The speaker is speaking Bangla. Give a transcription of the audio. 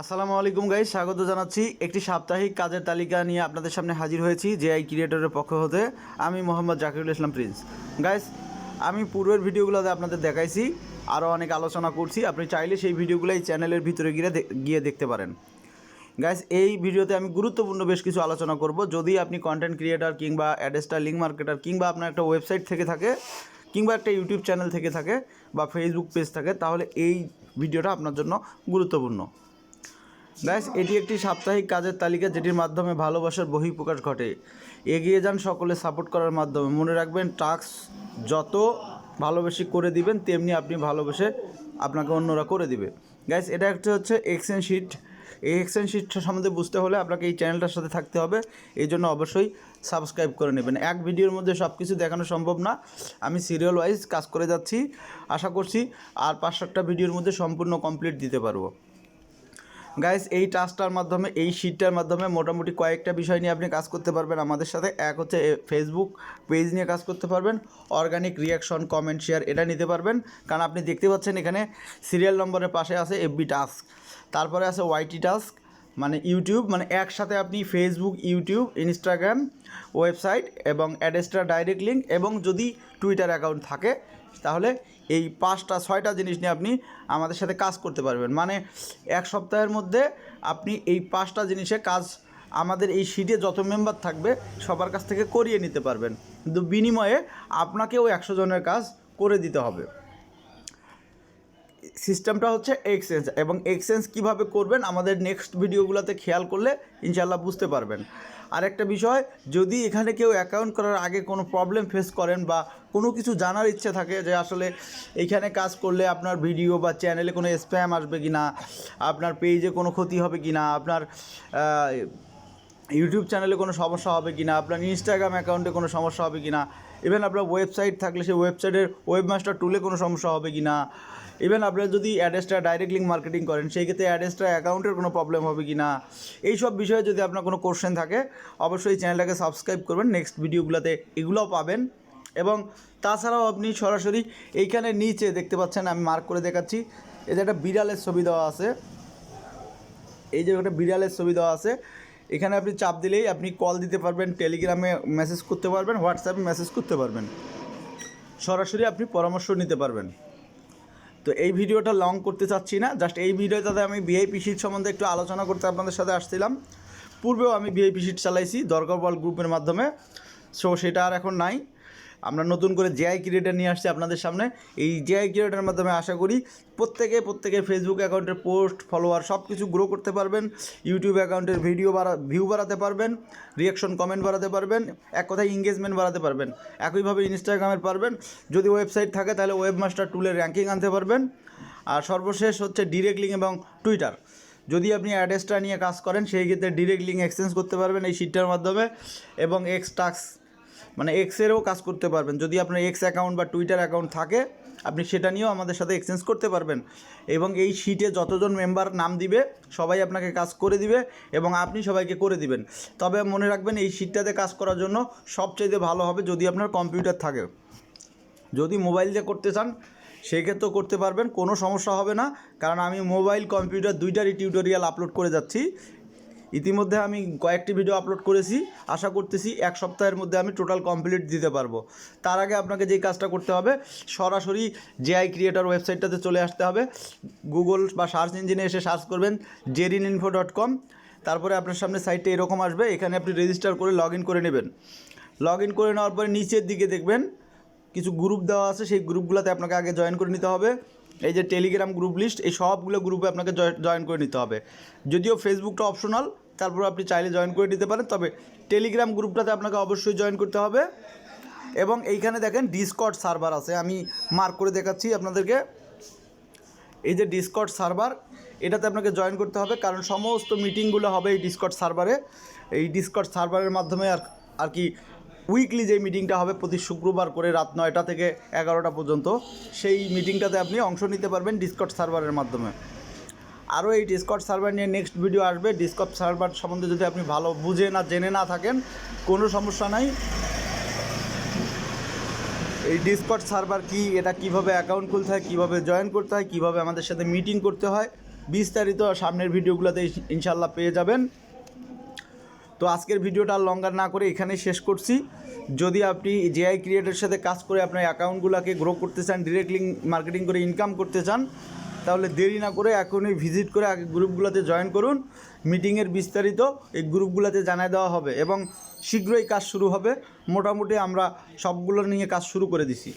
আসসালামু আলাইকুম গাইজ স্বাগত জানাচ্ছি একটি সাপ্তাহিক কাজের তালিকা নিয়ে আপনাদের সামনে হাজির হয়েছি জেআই ক্রিয়েটরের পক্ষ হতে। আমি মোহাম্মদ জাকিরুল ইসলাম প্রিন্স গাইজ আমি পূর্বের ভিডিওগুলোতে আপনাদের দেখাইছি, আরও অনেক আলোচনা করছি, আপনি চাইলে সেই ভিডিওগুলো এই চ্যানেলের ভিতরে গিয়ে গিয়ে দেখতে পারেন। গাইজ এই ভিডিওতে আমি গুরুত্বপূর্ণ বেশ কিছু আলোচনা করব। যদি আপনি কন্টেন্ট ক্রিয়েটার কিংবা অ্যাডেস্টার লিঙ্ক মার্কেটার কিংবা আপনার একটা ওয়েবসাইট থেকে থাকে, কিংবা একটা ইউটিউব চ্যানেল থেকে থাকে বা ফেসবুক পেজ থাকে, তাহলে এই ভিডিওটা আপনার জন্য গুরুত্বপূর্ণ। গাইস এটি একটি সাপ্তাহিক কাজের তালিকা যেটির মাধ্যমে ভালোবাসার বহিঃপ্রকাশ ঘটে। এগিয়ে যান সকলে সাপোর্ট করার মাধ্যমে। মনে রাখবেন, টাস্ক যত ভালোবেসে করে দিবেন, তেমনি আপনি ভালোবেসে আপনাকে অন্যরা করে দিবে। গ্যাস এটা একটা হচ্ছে এক্সচেঞ্জ শিট এই এক্সচেঞ্জ শিটটা সম্বন্ধে বুঝতে হলে আপনাকে এই চ্যানেলটার সাথে থাকতে হবে। এই জন্য অবশ্যই সাবস্ক্রাইব করে নেবেন। এক ভিডিওর মধ্যে সব কিছু দেখানো সম্ভব না। আমি সিরিয়াল ওয়াইজ কাজ করে যাচ্ছি। আশা করছি আর পাঁচ সাতটা ভিডিওর মধ্যে সম্পূর্ণ কমপ্লিট দিতে পারব। গাইস এই টাস্কটার মাধ্যমে, এই শিটটার মাধ্যমে মোটামুটি কয়েকটা বিষয় নিয়ে আপনি কাজ করতে পারবেন আমাদের সাথে। এক হচ্ছে ফেসবুক পেজ নিয়ে কাজ করতে পারবেন অর্গানিক রিয়াকশন কমেন্ট শেয়ার এটা নিতে পারবেন। কারণ আপনি দেখতে পাচ্ছেন এখানে সিরিয়াল নম্বরের পাশে আছে এফবি টাস্ক তারপরে আছে ওয়াইটি টাস্ক মানে ইউটিউব মানে একসাথে আপনি ফেসবুক ইউটিউব ইনস্টাগ্রাম ওয়েবসাইট এবং অ্যাডেস্ট্রা ডাইরেক্ট লিঙ্ক এবং যদি টুইটার অ্যাকাউন্ট থাকে তাহলে এই পাঁচটা, ছয়টা জিনিস নিয়ে আপনি আমাদের সাথে কাজ করতে পারবেন। মানে এক সপ্তাহের মধ্যে আপনি এই পাঁচটা জিনিসে কাজ আমাদের এই শিটে যত মেম্বার থাকবে সবার কাছ থেকে করিয়ে নিতে পারবেন। কিন্তু বিনিময়ে আপনাকেও একশো জনের কাজ করে দিতে হবে। সিস্টেমটা হচ্ছে এক্সচেঞ্জ এবং এক্সচেঞ্জ কীভাবে করবেন আমাদের নেক্সট ভিডিওগুলোতে খেয়াল করলে ইনশাল্লাহ বুঝতে পারবেন। আরেকটা বিষয়, যদি এখানে কেউ অ্যাকাউন্ট করার আগে কোনো প্রবলেম ফেস করেন বা কোনো কিছু জানার ইচ্ছে থাকে যে আসলে এইখানে কাজ করলে আপনার ভিডিও বা চ্যানেলে কোনো স্প্যাম আসবে কি না আপনার পেজে কোনো ক্ষতি হবে কি না আপনার ইউটিউব চ্যানেলে কোনো সমস্যা হবে কি না আপনার ইনস্টাগ্রাম অ্যাকাউন্টে কোনো সমস্যা হবে কি না ইভেন আপনার ওয়েবসাইট থাকলে সেই ওয়েবসাইটের ওয়েবমাস্টার টুলে কোনো সমস্যা হবে কি না ইভেন আপনার যদি অ্যাড্রেসটা ডাইরেক্ট লিঙ্ক মার্কেটিং করেন, সেই ক্ষেত্রে অ্যাড্রেসটা অ্যাকাউন্টের কোনো প্রবলেম হবে কি না? এই সব বিষয়ে যদি আপনার কোনো কোশ্চেন থাকে, অবশ্যই চ্যানেলটাকে সাবস্ক্রাইব করবেন নেক্সট ভিডিওগুলোতে এগুলোও পাবেন। এবং তাছাড়াও আপনি সরাসরি এইখানে নিচে দেখতে পাচ্ছেন, আমি মার্ক করে দেখাচ্ছি যে একটা বিড়ালের ছবি দেওয়া আছে। এই যে একটা বিড়ালের ছবি দেওয়া আছে, এখানে আপনি চাপ দিলেই আপনি কল দিতে পারবেন টেলিগ্রামে মেসেজ করতে পারবেন হোয়াটসঅ্যাপে মেসেজ করতে পারবেন। সরাসরি আপনি পরামর্শ নিতে পারবেন। তো এই ভিডিওটা লং করতে চাচ্ছি না জাস্ট এই ভিডিওটাতে আমি ভিআইপি সিট সম্বন্ধে একটু আলোচনা করতে আপনাদের সাথে আসছিলাম। পূর্বেও আমি ভিআইপি সিট চালাইছি, দরকার বল গ্রুপের মাধ্যমে সো সেটা আর এখন নাই। আমরা নতুন করে জেআই ক্রিয়েটার নিয়ে আসছি আপনাদের সামনে। এই জেআই ক্রিয়েটারের মাধ্যমে আশা করি প্রত্যেকে প্রত্যেকে ফেসবুক অ্যাকাউন্টের পোস্ট ফলোয়ার সব কিছু গ্রো করতে পারবেন ইউটিউব অ্যাকাউন্টের ভিডিও বাড়া ভিউ বাড়াতে পারবেন রিয়াকশন কমেন্ট বাড়াতে পারবেন, এক কথায় এঙ্গেজমেন্ট বাড়াতে পারবেন, একইভাবে ইনস্টাগ্রামের পারবেন। যদি ওয়েবসাইট থাকে তাহলে ওয়েবমাস্টার টুলের র্যাঙ্কিং আনতে পারবেন। আর সর্বশেষ হচ্ছে ডিরেক্ট লিঙ্ক এবং টুইটার যদি আপনি অ্যাড্রেসটা নিয়ে কাজ করেন, সেই ক্ষেত্রে ডিরেক্ট লিঙ্ক এক্সচেঞ্জ করতে পারবেন এই শিটটার মাধ্যমে। এবং এক্স টাক্স মানে এক্সেরও কাজ করতে পারবেন। যদি আপনার এক্স অ্যাকাউন্ট বা টুইটার অ্যাকাউন্ট থাকে, আপনি সেটা নিয়েও আমাদের সাথে এক্সচেঞ্জ করতে পারবেন। এবং এই শিটে যতজন মেম্বার নাম দিবে, সবাই আপনাকে কাজ করে দিবে এবং আপনি সবাইকে করে দিবেন। তবে মনে রাখবেন, এই শিটটাতে কাজ করার জন্য সবচেয়ে ভালো হবে যদি আপনার কম্পিউটার থাকে। যদি মোবাইল দিয়ে করতে চান, সেক্ষেত্রেও করতে পারবেন, কোনো সমস্যা হবে না। কারণ আমি মোবাইল কম্পিউটার দুইটারই টিউটোরিয়াল আপলোড করে যাচ্ছি। ইতিমধ্যে আমি কয়েকটি ভিডিও আপলোড করেছি। আশা করতেছি এক সপ্তাহের মধ্যে আমি টোটাল কমপ্লিট দিতে পারব। তার আগে আপনাকে যেই কাজটা করতে হবে, সরাসরি জেআই ক্রিয়েটার ওয়েবসাইটটাতে চলে আসতে হবে। গুগল বা সার্চ ইঞ্জিনে এসে সার্চ করবেন জেরিন ইনফো ডট কম তারপরে আপনার সামনে সাইটটা এরকম আসবে, এখানে আপনি রেজিস্টার করে লগ করে নেবেন। লগ করে নেওয়ার পরে নিচের দিকে দেখবেন, কিছু গ্রুপ দেওয়া আছে, সেই গ্রুপগুলোতে আপনাকে আগে জয়েন করে নিতে হবে। এই যে টেলিগ্রাম গ্রুপ লিস্ট এই সবগুলো গ্রুপে আপনাকে জয়েন করে নিতে হবে। যদিও ফেসবুকটা অপশনাল তারপর আপনি চাইলে জয়েন করে নিতে পারেন। তবে টেলিগ্রাম গ্রুপটাতে আপনাকে অবশ্যই জয়েন করতে হবে। এবং এইখানে দেখেন ডিসকট সার্ভার আছে। আমি মার্ক করে দেখাচ্ছি আপনাদেরকে। এই যে ডিসকট সার্ভার এটাতে আপনাকে জয়েন করতে হবে। কারণ সমস্ত মিটিংগুলো হবে এই ডিসকট সার্ভারে এই ডিসকট সার্ভারের মাধ্যমে আর আর কি উইকলি যে মিটিংটা হবে প্রতি শুক্রবার করে রাত নয়টা থেকে এগারোটা পর্যন্ত, সেই মিটিংটাতে আপনি অংশ নিতে পারবেন ডিসকট সার্ভারের মাধ্যমে। আরও এই ডিসকট সার্ভার নিয়ে নেক্সট ভিডিও আসবে। ডিসকট সার্ভার সম্বন্ধে যদি আপনি ভালো বুঝে না, জেনে না থাকেন, কোনো সমস্যা নাই। এই ডিসকট সার্ভার কি, এটা কীভাবে অ্যাকাউন্ট খুলতে হয়, কীভাবে জয়েন করতে হয়, কীভাবে আমাদের সাথে মিটিং করতে হয়, বিস্তারিত সামনের ভিডিওগুলোতে ইনশাল্লাহ পেয়ে যাবেন। তো আজকের ভিডিওটা লঙ্গার না করে এখানেই শেষ করছি। যদি আপনি জেআই ক্রিয়েটের সাথে কাজ করে আপনার অ্যাকাউন্টগুলোকে গ্রো করতে চান ডিরেক্টলি মার্কেটিং করে ইনকাম করতে চান তাহলে দেরি না করে এখনই ভিজিট করে আগে গ্রুপগুলোতে জয়েন করুন। মিটিংয়ের বিস্তারিত এই গ্রুপগুলোতে জানায় দেওয়া হবে এবং শীঘ্রই কাজ শুরু হবে। মোটামুটি আমরা সবগুলো নিয়ে কাজ শুরু করে দিছি।